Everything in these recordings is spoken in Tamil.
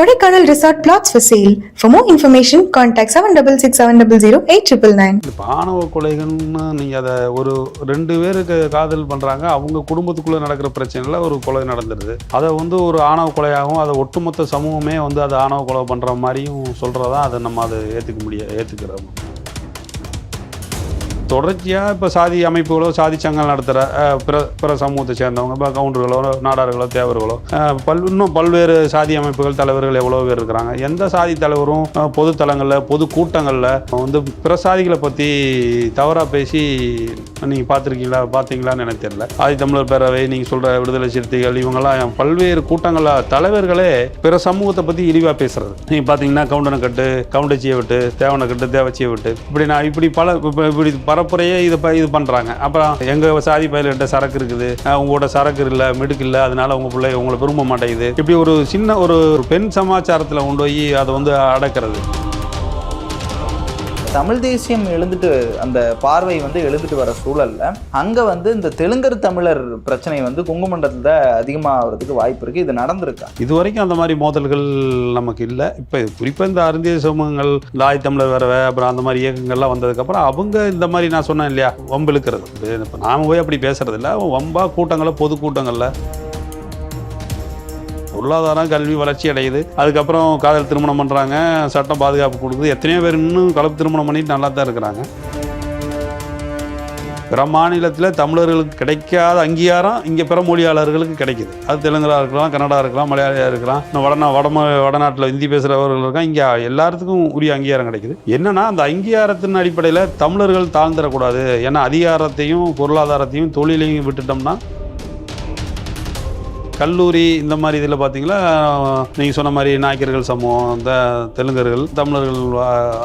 Kodaikanal Resort plots for sale. For more information, contact 7667008999. இப்போ ஆணவ கொலைகள்னு நீங்கள் அதை ஒரு ரெண்டு பேருக்கு காதல் பண்ணுறாங்க அவங்க குடும்பத்துக்குள்ளே நடக்கிற பிரச்சனையில் ஒரு கொலை நடந்துடுது அதை வந்து ஒரு ஆணவ கொலையாகவும் அதை ஒட்டுமொத்த சமூகமே வந்து அதை ஆணவ கொலை பண்ணுற மாதிரியும் சொல்கிறதா அதை நம்ம அதை ஏற்றுக்க முடியாது ஏற்றுக்கிறோம் தொடர்ச்சியாக இப்போ சாதி அமைப்புகளோ சாதி சங்கம் நடத்துகிற பிற பிற சமூகத்தை சேர்ந்தவங்க இப்போ கவுண்டர்களோ நாடார்களோ தேவர்களோ பல் இன்னும் பல்வேறு சாதி அமைப்புகள் தலைவர்கள் எவ்வளோ பேர் இருக்கிறாங்க? எந்த சாதி தலைவரும் பொது தளங்களில் பொது கூட்டங்களில் வந்து பிற சாதிகளை பற்றி தவறாக பேசி நீங்கள் பார்த்துருக்கீங்களா பார்த்தீங்களான்னு எனக்கு தெரியல. ஆதி தமிழர் பேரவை நீங்கள் சொல்கிற விடுதலை சிறுத்தைகள் இவங்கெல்லாம் பல்வேறு கூட்டங்களில் தலைவர்களே பிற சமூகத்தை பற்றி இழிவாக பேசுகிறது நீங்கள் பார்த்தீங்கன்னா கவுண்டனை கட்டு கவுண்டச்சியை விட்டு தேவனை கட்டு தேவச்சியை விட்டு இப்படி நான் இப்படி பல இப்படி பர பரப்புரையே இது ப- இது பண்ணுறாங்க அப்புறம் எங்கள் சாதி பயில்கிட்ட சரக்கு இருக்குது. உங்களோட சரக்கு இல்லை மிடுக்கு இல்லை அதனால உங்கள் பிள்ளை உங்களை விரும்ப மாட்டேங்குது. இப்படி ஒரு சின்ன ஒரு ஒரு பெண் சமாச்சாரத்தில் கொண்டு போய் அதை வந்து அடக்கிறது. தமிழ் தேசியம் எழுந்துட்டு அந்த பார்வை வந்து எழுந்துட்டு வர சூழல்ல அங்கே வந்து இந்த தெலுங்கர் தமிழர் பிரச்சனை வந்து குங்குமண்டலத்தில் அதிகமாகிறதுக்கு வாய்ப்பு இருக்குது இது நடந்திருக்கா? இது வரைக்கும் அந்த மாதிரி மோதல்கள் நமக்கு இல்லை. இப்போ குறிப்பாக இந்த அருந்திய சமூகங்கள் இந்த ஆய் தமிழர் வரவை அப்புறம் அந்த மாதிரி இயக்கங்கள்லாம் வந்ததுக்கப்புறம் அவங்க இந்த மாதிரி நான் சொன்னேன் இல்லையா வம்பு இழுக்கிறது இப்போ நாம போய் அப்படி பேசுறதில்ல இல்லை. வம்பா கூட்டங்களை பொது கூட்டங்களில் பொருளாதாரம் கல்வி வளர்ச்சி அடையுது. அதுக்கப்புறம் காதல் திருமணம் பண்ணுறாங்க சட்டம் பாதுகாப்பு கொடுக்குது. எத்தனையோ பேர் இன்னும் கலப்பு திருமணம் பண்ணிட்டு நல்லா தான் இருக்கிறாங்க. பிற மாநிலத்தில் தமிழர்களுக்கு கிடைக்காத அங்கீகாரம் இங்கே பிற மொழியாளர்களுக்கு கிடைக்குது. அது தெலுங்கா இருக்கலாம் கன்னடா இருக்கலாம் மலையாளியா இருக்கலாம். இன்னும் வடநா வடம வடநாட்டில் ஹிந்தி பேசுகிறவர்கள் இருக்கான் இங்கே எல்லாத்துக்கும் உரிய அங்கீகாரம் கிடைக்குது. என்னன்னா அந்த அங்கீகாரத்தின் அடிப்படையில் தமிழர்கள் தாழ்ந்துடக்கூடாது. ஏன்னா அதிகாரத்தையும் பொருளாதாரத்தையும் தொழிலையும் விட்டுட்டோம்னா கல்லூரி இந்த மாதிரி இதில் பார்த்தீங்கன்னா நீங்கள் சொன்ன மாதிரி நாயக்கர்கள் சமூகம் இந்த தெலுங்கர்கள் தமிழர்கள்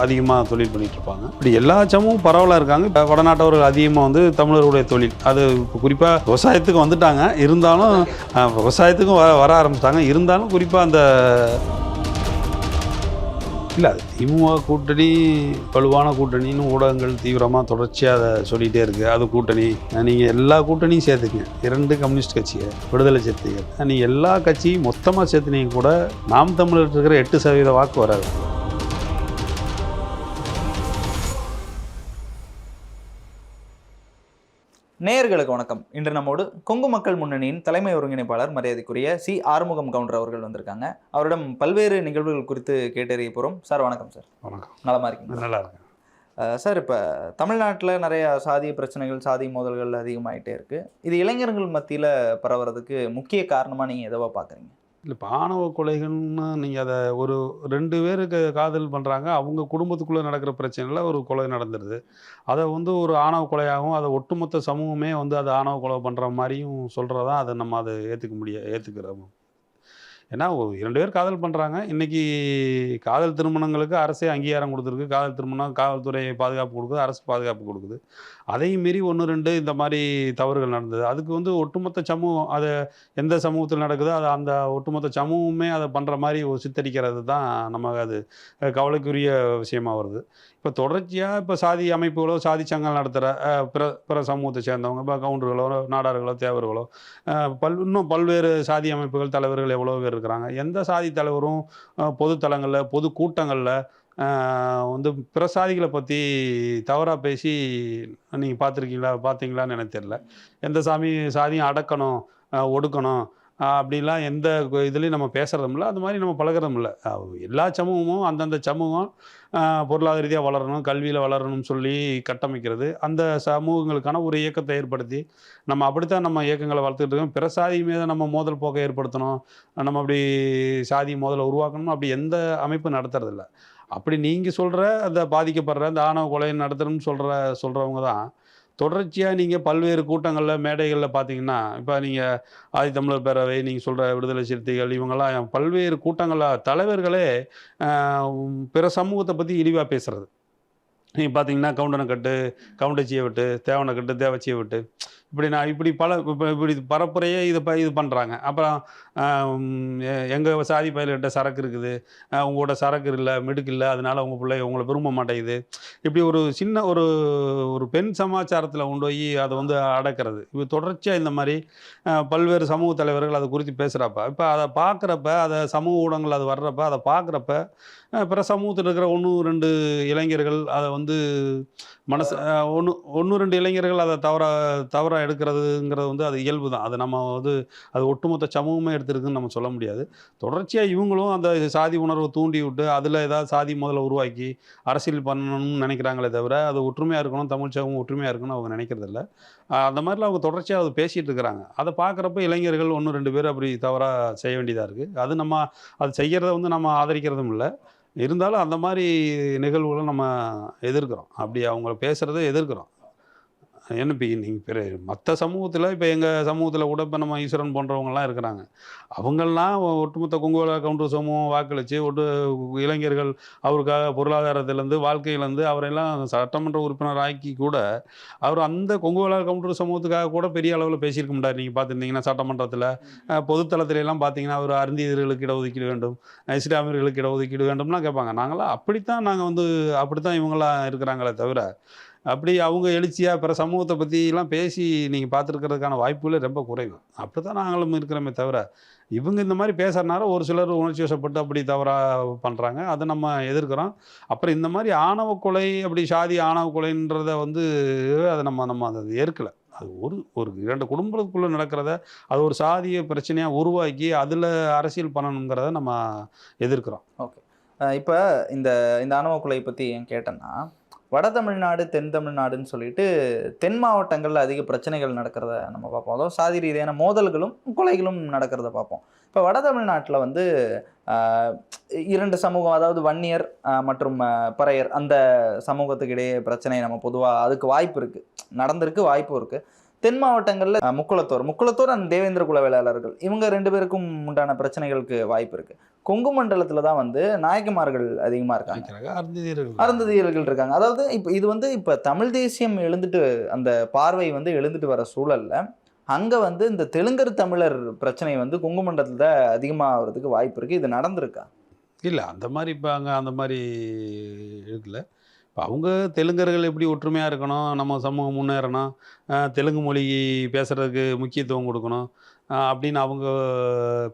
அதிகமாக தொழில் பண்ணிட்டு இருப்பாங்க. இப்படி எல்லா சமூகம் பரவலாக இருக்காங்க. இப்போ வடநாட்டவர்கள் அதிகமாக வந்து தமிழர்களுடைய தொழில். அது இப்போ குறிப்பாக விவசாயத்துக்கு வந்துட்டாங்க. இருந்தாலும் விவசாயத்துக்கும் வர வர ஆரம்பிச்சிட்டாங்க. இருந்தாலும் குறிப்பாக அந்த இல்லை அது திமுக கூட்டணி வலுவான கூட்டணின்னு ஊடகங்கள் தீவிரமாக தொடர்ச்சியாக அதை சொல்லிகிட்டே இருக்குது அது கூட்டணி. நீங்கள் எல்லா கூட்டணியும் சேர்த்துங்க. இரண்டு கம்யூனிஸ்ட் கட்சிகள் விடுதலை சேர்த்துங்க நீங்கள் எல்லா கட்சியும் மொத்தமாக சேர்த்துனீங்க கூட நாம் தமிழர் இருக்கிற எட்டு சதவீத வாக்கு வராது. நேயர்களுக்கு வணக்கம். இன்று நம்மோடு கொங்கு மக்கள் முன்னணியின் தலைமை ஒருங்கிணைப்பாளர் மரியாதைக்குரிய சி ஆறுமுகம் கவுண்டர் அவர்கள் வந்திருக்காங்க. அவரிடம் பல்வேறு நிகழ்வுகள் குறித்து கேட்டறிய போகிறோம் சார் வணக்கம் சார். வணக்கம். நலமா இருக்கீங்க நல்லா இருக்கு சார் இப்போ தமிழ்நாட்டில் நிறைய சாதிய பிரச்சனைகள் சாதி மோதல்கள் அதிகமாயிட்டே இருக்கு. இது இளைஞர்கள் மத்தியில் பரவுறதுக்கு முக்கிய காரணமாக நீங்கள் எதவா பார்க்குறீங்க இல்லை இப்போ ஆணவ கொலைகள்னு நீங்கள் அதை ஒரு ரெண்டு பேருக்கு காதல் பண்ணுறாங்க அவங்க குடும்பத்துக்குள்ளே நடக்கிற பிரச்சனையில் ஒரு கொலை நடந்துடுது அதை வந்து ஒரு ஆணவ கொலையாகவும் அதை ஒட்டுமொத்த சமூகமே வந்து அதை ஆணவ கொலை பண்ணுற மாதிரியும் சொல்கிறதா அதை நம்ம அதை ஏற்றுக்க முடியாது ஏற்றுக்கிறோம் ஏன்னா இரண்டு பேர் காதல் பண்ணுறாங்க இன்றைக்கி காதல் திருமணங்களுக்கு அரசே அங்கீகாரம் கொடுத்துருக்கு. காதல் திருமணம் காவல்துறை பாதுகாப்பு கொடுக்குது அரசு பாதுகாப்பு கொடுக்குது. அதையும் மீறி ஒன்று ரெண்டு இந்த மாதிரி தவறுகள் நடந்தது. அதுக்கு வந்து ஒட்டுமொத்த சமூகம் அதை எந்த சமூகத்தில் நடக்குதோ அது அந்த ஒட்டுமொத்த சமூகமே அதை பண்ணுற மாதிரி ஒரு சித்தரிக்கிறது தான் நமக்கு அது கவலைக்குரிய விஷயமா வருது. இப்போ தொடர்ச்சியாக இப்போ சாதி அமைப்புகளோ சாதி சங்கம் நடத்துகிற பிற பிற சமூகத்தை சேர்ந்தவங்க இப்போ கவுண்டர்களோ நாடார்களோ தேவர்களோ பல் இன்னும் பல்வேறு சாதி அமைப்புகள் தலைவர்கள் எவ்வளோ பேர் இருக்கிறாங்க. எந்த சாதி தலைவரும் பொது தளங்களில் பொது கூட்டங்களில் வந்து பிரசாதிகளை பற்றி தவறாக பேசி நீங்கள் பார்த்துருக்கீங்களா பார்த்தீங்களான்னு எனக்கு தெரியல. எந்த சாமி சாதியும் அடக்கணும் அஹ், ஒடுக்கணும் அப்படிலாம் எந்த இதுலேயும் நம்ம பேசுகிறதும் இல்லை அது மாதிரி நம்ம பழகிறதும் இல்லை எல்லா சமூகமும் அந்தந்த சமூகம் பொருளாதார ரீதியாக வளரணும் கல்வியில் வளரணும்னு சொல்லி கட்டமைக்கிறது அந்த சமூகங்களுக்கான ஒரு இயக்கத்தை ஏற்படுத்தி நம்ம அப்படித்தான் நம்ம இயக்கங்களை வளர்த்துக்கிட்டு இருக்கோம். பிற சாதி மீது நம்ம மோதல் போக்கை ஏற்படுத்தணும். நம்ம அப்படி சாதி மோதலை உருவாக்கணும் அப்படி எந்த அமைப்பும் நடத்துறதில்ல. அப்படி நீங்கள் சொல்கிற அந்த பாதிக்கப்படுற அந்த ஆணவ கொலை நடத்தணும்னு சொல்கிற சொல்கிறவங்க தான் தொடர்ச்சியாக நீங்கள் பல்வேறு கூட்டங்களில் மேடைகளில் பார்த்தீங்கன்னா இப்போ நீங்கள் ஆதி தமிழர் பேரவை நீங்கள் சொல்கிற விடுதலை சிறுத்தைகள் இவங்கெல்லாம் பல்வேறு கூட்டங்களில் தலைவர்களே பிற சமூகத்தை பற்றி இழிவாக பேசுகிறது நீங்கள் பார்த்தீங்கன்னா கவுண்டனை கட்டு கவுண்டச்சியை விட்டு தேவனை கட்டு தேவச்சியை விட்டு இப்படி நான் இப்படி பல இப்போ இப்படி பரப்புரையே இதை ப இது பண்ணுறாங்க அப்புறம் எங்கள் சாதி பயில்கிட்ட சரக்கு இருக்குது. உங்களோட சரக்கு இல்லை மிடுக்கு இல்லை அதனால் உங்கள் பிள்ளை உங்களை விரும்ப மாட்டேங்குது. இப்படி ஒரு சின்ன ஒரு ஒரு பெண் சமாச்சாரத்தில் கொண்டு போய் அதை வந்து அடக்கிறது. இப்போ தொடர்ச்சியாக இந்த மாதிரி பல்வேறு சமூக தலைவர்கள் அதை குறித்து பேசுகிறப்ப இப்போ அதை பார்க்குறப்ப அதை சமூக ஊடகங்கள் அது வர்றப்ப அதை பார்க்குறப்ப பிற சமூகத்தில் இருக்கிற ஒன்று ரெண்டு இளைஞர்கள் அதை வந்து மனசு ஒன்று ஒன்று ரெண்டு இளைஞர்கள் அதை தவற தவறாக எடுக்கிறதுங்கிறது வந்து அது இயல்பு தான் அது நம்ம வந்து அது ஒட்டுமொத்த சமூகமே எடுத்து எடுத்திருக்குன்னு நம்ம சொல்ல முடியாது. தொடர்ச்சியாக இவங்களும் அந்த சாதி உணர்வை தூண்டி விட்டு அதில் ஏதாவது சாதி முதல்ல உருவாக்கி அரசியல் பண்ணணும்னு நினைக்கிறாங்களே தவிர அது ஒற்றுமையாக இருக்கணும் தமிழ் சமூகம் ஒற்றுமையாக இருக்கணும் அவங்க நினைக்கிறதில்ல. அந்த மாதிரிலாம் அவங்க தொடர்ச்சியாக அதை பேசிகிட்டு இருக்கிறாங்க. அதை பார்க்குறப்ப இளைஞர்கள் ஒன்று ரெண்டு பேர் அப்படி தவறாக செய்ய வேண்டியதாக இருக்குது அது நம்ம அது செய்கிறத வந்து நம்ம ஆதரிக்கிறதும் இல்லை. இருந்தாலும் அந்த மாதிரி நிகழ்வுகளை நம்ம எதிர்க்கிறோம். அப்படி அவங்க பேசுகிறத எதிர்க்கிறோம். ஏன்னா இப்போ நீங்கள் பிற மற்ற சமூகத்தில் இப்போ எங்கள் சமூகத்தில் கூட இப்போ நம்ம ஈஸ்வரன் போன்றவங்கலாம் இருக்கிறாங்க. அவங்கெல்லாம் ஒட்டுமொத்த குங்குவல கவுண்டர் சமூகம் வாக்களித்து ஒட்டு இளைஞர்கள் அவருக்காக பொருளாதாரத்திலேருந்து வாழ்க்கையிலேருந்து அவரெல்லாம் சட்டமன்ற உறுப்பினர் ஆக்கி கூட அவர் அந்த கொங்குவல கவுண்டர் சமூகத்துக்காக கூட பெரிய அளவில் பேசியிருக்க முடியாது நீங்கள் பார்த்துருந்தீங்கன்னா சட்டமன்றத்தில் பொதுத்தளத்துல எல்லாம் பார்த்தீங்கன்னா அவர் அருந்தியர்களுக்கு இடஒதுக்கீடு வேண்டும் இஸ்லாமியர்களுக்கு இடஒதுக்கீடு வேண்டும்லாம் கேட்பாங்க. நாங்களாம் அப்படித்தான் நாங்கள் வந்து அப்படித்தான் இவங்களாம் இருக்கிறாங்களே தவிர அப்படி அவங்க எழுச்சியாக பிற சமூகத்தை பற்றிலாம் பேசி நீங்கள் பார்த்துருக்கிறதுக்கான வாய்ப்புகளே ரொம்ப குறைவு. அப்படி தான் நாங்களும் இருக்கிறோமே தவிர இவங்க இந்த மாதிரி பேசுறதுனால ஒரு சிலர் உணர்ச்சி வசப்பட்டு அப்படி தவறாக பண்ணுறாங்க அதை நம்ம எதிர்க்கிறோம். அப்புறம் இந்த மாதிரி ஆணவ கொலை அப்படி சாதி ஆணவ கொலைன்றத வந்து அதை நம்ம நம்ம அதை ஏற்கலை. அது ஒரு ஒரு இரண்டு குடும்பத்துக்குள்ளே நடக்கிறத அது ஒரு சாதிய பிரச்சனையாக உருவாக்கி அதில் அரசியல் பண்ணணுங்கிறத நம்ம எதிர்க்கிறோம். ஓகே. இப்போ இந்த இந்த ஆணவ கொலை பற்றி ஏன் கேட்டேன்னா வட தமிழ்நாடு தென் தமிழ்நாடுன்னு சொல்லிட்டு தென் மாவட்டங்களில் அதிக பிரச்சனைகள் நடக்கிறத நம்ம பார்ப்போம். அதாவது சாதி ரீதியான மோதல்களும் கொலைகளும் நடக்கிறத பார்ப்போம். இப்போ வட தமிழ்நாட்டில் வந்து இரண்டு சமூகம் அதாவது வன்னியர் மற்றும் பறையர் அந்த சமூகத்துக்கு இடையே பிரச்சனை நம்ம பொதுவாக அதுக்கு வாய்ப்பு இருக்குது நடந்திருக்கு வாய்ப்பும் இருக்குது தென் மாவட்டங்களில் முக்குளத்தோர். முக்குளத்தோர் அண்ட் தேவேந்திர குல வேளாளர்கள் இவங்க ரெண்டு பேருக்கும் உண்டான பிரச்சனைகளுக்கு வாய்ப்பு இருக்குது கொங்கு மண்டலத்தில் தான் வந்து நாயக்கமார்கள் அதிகமாக இருக்காங்க. அருந்ததியர்கள். அருந்ததியர்கள் இருக்காங்க. அதாவது இப்போ இது வந்து இப்போ தமிழ் தேசியம் எழுந்துட்டு அந்த பார்வை வந்து எழுந்துட்டு வர சூழல்ல அங்கே வந்து இந்த தெலுங்கர் தமிழர் பிரச்சனை வந்து கொங்கு மண்டலத்தில் அதிகமாகிறதுக்கு வாய்ப்பு இருக்குது இது நடந்திருக்கா? இல்லை அந்த மாதிரி இப்போ அங்கே அந்த மாதிரி இருக்குல்ல இப்போ அவங்க தெலுங்கர்கள் எப்படி ஒற்றுமையாக இருக்கணும்? நம்ம சமூகம் முன்னேறணும். தெலுங்கு மொழி பேசுகிறதுக்கு முக்கியத்துவம் கொடுக்கணும். அப்படின்னு அவங்க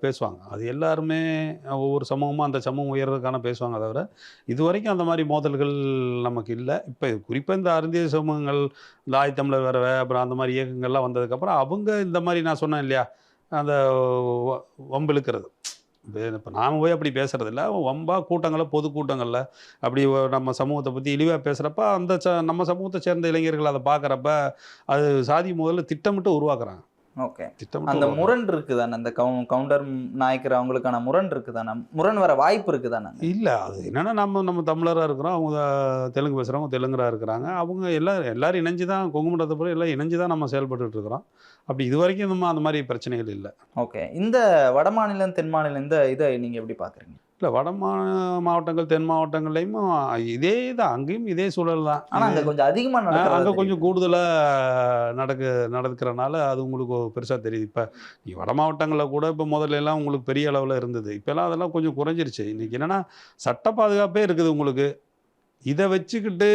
பேசுவாங்க. அது எல்லாருமே ஒவ்வொரு சமூகமும் அந்த சமூகம் உயர்றதுக்கான பேசுவாங்க தவிர இது வரைக்கும் அந்த மாதிரி மோதல்கள் நமக்கு இல்லை. இப்போ குறிப்பாக இந்த அருந்திய சமூகங்கள் இந்த ஆயத்தமிழர் வரவை அப்புறம் அந்த மாதிரி இயக்கங்கள்லாம் வந்ததுக்கப்புறம் அவங்க இந்த மாதிரி நான் சொன்னேன் இல்லையா? அந்த வ- வம்பிழுக்கிறது. இப்போ நாம் போய் அப்படி பேசுறதில்ல. வம்பா கூட்டங்களில் பொது கூட்டங்களில் அப்படி நம்ம சமூகத்தை பற்றி இழிவாக பேசுகிறப்ப அந்த ச நம்ம சமூகத்தை சேர்ந்த இளைஞர்கள் அதை பார்க்குறப்ப அது சாதி முதல்ல திட்டமிட்டு உருவாக்குறாங்க. ஓகே. அந்த. முரண் இருக்குதானே? அந்த கவு கவுண்டர் நாயக்கர் அவங்களுக்கான முரண் இருக்குதானே? முரண் வர வாய்ப்பு இருக்குதானே? இல்லை அது என்னென்னா நம்ம நம்ம தமிழராக இருக்கிறோம். அவங்க தெலுங்கு பேசுகிறவங்க தெலுங்கராக இருக்கிறாங்க. அவங்க எல்லாரும் எல்லாரும் இணைஞ்சு தான் கொங்கு மண்டலத்தை போல எல்லாம் இணைஞ்சு தான் நம்ம செயல்பட்டுட்டு இருக்கிறோம். அப்படி இது வரைக்கும் நம்ம அந்த மாதிரி பிரச்சனைகள் இல்லை. ஓகே. இந்த வட மாநிலம் தென் மாநிலம் இந்த இதை நீங்கள் எப்படி பார்க்குறீங்க இல்லை வட மா மாவட்டங்கள் தென் மாவட்டங்கள்லையும் இதே தான். அங்கேயும் இதே சூழல் தான். ஆனால் அங்கே கொஞ்சம் அதிகமாக அங்கே கொஞ்சம் கூடுதலாக நடக்கு நடக்கிறனால அது உங்களுக்கு பெருசாக தெரியுது. இப்போ நீ வட மாவட்டங்களில் கூட இப்போ முதல்ல எல்லாம் உங்களுக்கு பெரிய அளவில் இருந்தது. இப்போல்லாம் அதெல்லாம் கொஞ்சம் குறைஞ்சிருச்சு. இன்றைக்கி என்னென்னா சட்ட பாதுகாப்பே இருக்குது உங்களுக்கு. இதை வச்சுக்கிட்டு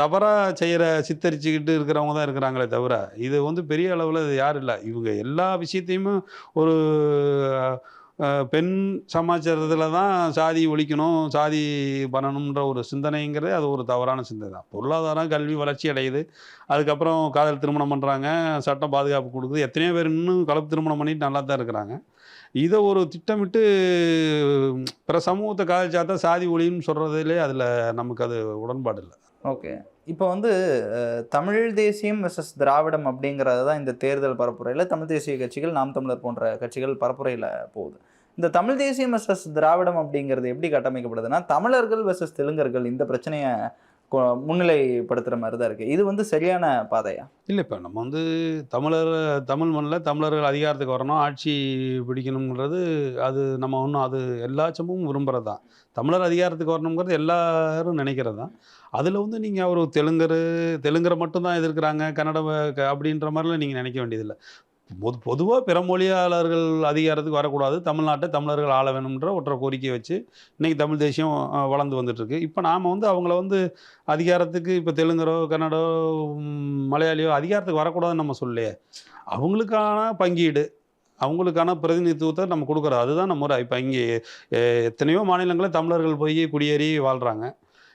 தவறாக செய்கிற சித்தரிச்சுக்கிட்டு இருக்கிறவங்க தான் இருக்கிறாங்களே தவிர இது வந்து பெரிய அளவில் யாரும் இல்லை. இவங்க எல்லா விஷயத்தையுமே ஒரு பெண் சமாச்சாரத்தில் தான் சாதி ஒழிக்கணும் சாதி பண்ணணுன்ற ஒரு சிந்தனைங்கிறது அது ஒரு தவறான சிந்தனை தான். பொருளாதாரம் கல்வி வளர்ச்சி அடையுது. அதுக்கப்புறம் காதல் திருமணம் பண்ணுறாங்க சட்டம் பாதுகாப்பு கொடுக்குது. எத்தனையோ பேர் இன்னும் கலப்பு திருமணம் பண்ணிட்டு நல்லா தான் இருக்கிறாங்க. இதை ஒரு திட்டமிட்டு பிற சமூகத்தை காதலிச்சா சாதி ஒழின்னு சொல்கிறதுலே அதில் நமக்கு அது உடன்பாடு இல்லை. ஓகே. இப்போ வந்து தமிழ் தேசியம் வெர்சஸ் திராவிடம் அப்படிங்கிறது தான் இந்த தேர்தல் பரப்புரையில் தமிழ் தேசிய கட்சிகள் நாம் தமிழர் போன்ற கட்சிகள் பரப்புரையில் போகுது. இந்த தமிழ் தேசியம் வெர்சஸ் திராவிடம் அப்படிங்கிறது எப்படி கட்டமைக்கப்படுதுன்னா தமிழர்கள் வெர்சஸ் தெலுங்கர்கள் இந்த பிரச்சனையை முன்னிலைப்படுத்துகிற மாதிரி தான் இருக்குது இது வந்து சரியான பாதையா? இல்லை இப்போ நம்ம வந்து தமிழர் தமிழ் மண்ணில் தமிழர்கள் அதிகாரத்துக்கு வரணும் ஆட்சி பிடிக்கணுங்கிறது அது நம்ம ஒன்றும் அது எல்லா சமூகமும் விரும்புகிறது தான் தமிழர் அதிகாரத்துக்கு வரணுங்கிறது எல்லாரும் நினைக்கிறது தான் அதில் வந்து நீங்கள் ஒரு தெலுங்கர் தெலுங்கரை மட்டும்தான் எதிர்க்கிறாங்க கன்னட க- அப்படின்ற மாதிரிலாம் நீங்கள் நினைக்க வேண்டியதில்லை. பொது பொதுவாக பிற மொழியாளர்கள் அதிகாரத்துக்கு வரக்கூடாது. தமிழ்நாட்டை தமிழர்கள் ஆள வேணும்ன்ற ஒற்றை கோரிக்கையை வச்சு இன்றைக்கி தமிழ் தேசியம் வளர்ந்து வந்துட்டுருக்கு. இப்போ நாம் வந்து அவங்கள வந்து அதிகாரத்துக்கு இப்போ தெலுங்கரோ கன்னடோ மலையாளியோ அதிகாரத்துக்கு வரக்கூடாதுன்னு நம்ம சொல்லலையே. அவங்களுக்கான பங்கீடு அவங்களுக்கான பிரதிநிதித்துவத்தை நம்ம கொடுக்குறோம் அதுதான் நம்ம முறை இப்போ இங்கே எத்தனையோ மாநிலங்களில் தமிழர்கள் போய் குடியேறி வாழ்கிறாங்க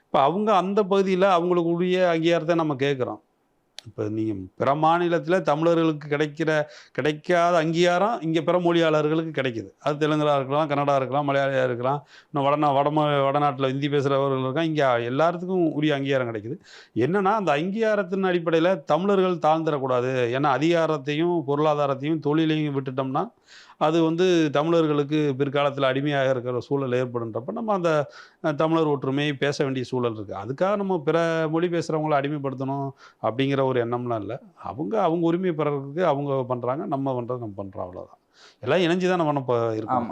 இப்போ அவங்க அந்த பகுதியில் அவங்களுக்கு உரிய அங்கீகாரத்தை நம்ம கேட்குறோம். இப்போ நீங்கள் பிற மாநிலத்தில் தமிழர்களுக்கு கிடைக்கிற கிடைக்காத அங்கீகாரம் இங்கே பிற மொழியாளர்களுக்கு கிடைக்கிது. அது தெலுங்கரா இருக்கலாம் கன்னடா இருக்கலாம் மலையாளியாக இருக்கலாம். இன்னும் வடநா வடம வடநாட்டில் ஹிந்தி பேசுகிறவர்கள் இருக்கான் இங்கே எல்லாத்துக்கும் உரிய அங்கீகாரம் கிடைக்குது. என்னென்னா அந்த அங்கீகாரத்தின் அடிப்படையில் தமிழர்கள் தாழ்ந்துடக்கூடாது. ஏன்னா அதிகாரத்தையும் பொருளாதாரத்தையும் தொழிலையும் விட்டுட்டோம்னா அது வந்து தமிழர்களுக்கு பிற்காலத்தில் அடிமையாக இருக்கிற சூழல் ஏற்படுன்றப்ப நம்ம அந்த தமிழர் ஒற்றுமையை பேச வேண்டிய சூழல் இருக்குது அதுக்காக நம்ம பிற மொழி பேசுகிறவங்கள அடிமைப்படுத்தணும் அப்படிங்கிற ஒரு எண்ணம்லாம் இல்லை. அவங்க அவங்க உரிமை பெறறதுக்கு அவங்க பண்ணுறாங்க நம்ம பண்ணுறது நம்ம பண்ணுறோம் அவ்வளோதான் எல்லாம் இணைஞ்சு தான் நம்ம பண்ண போ- இருக்கோம்.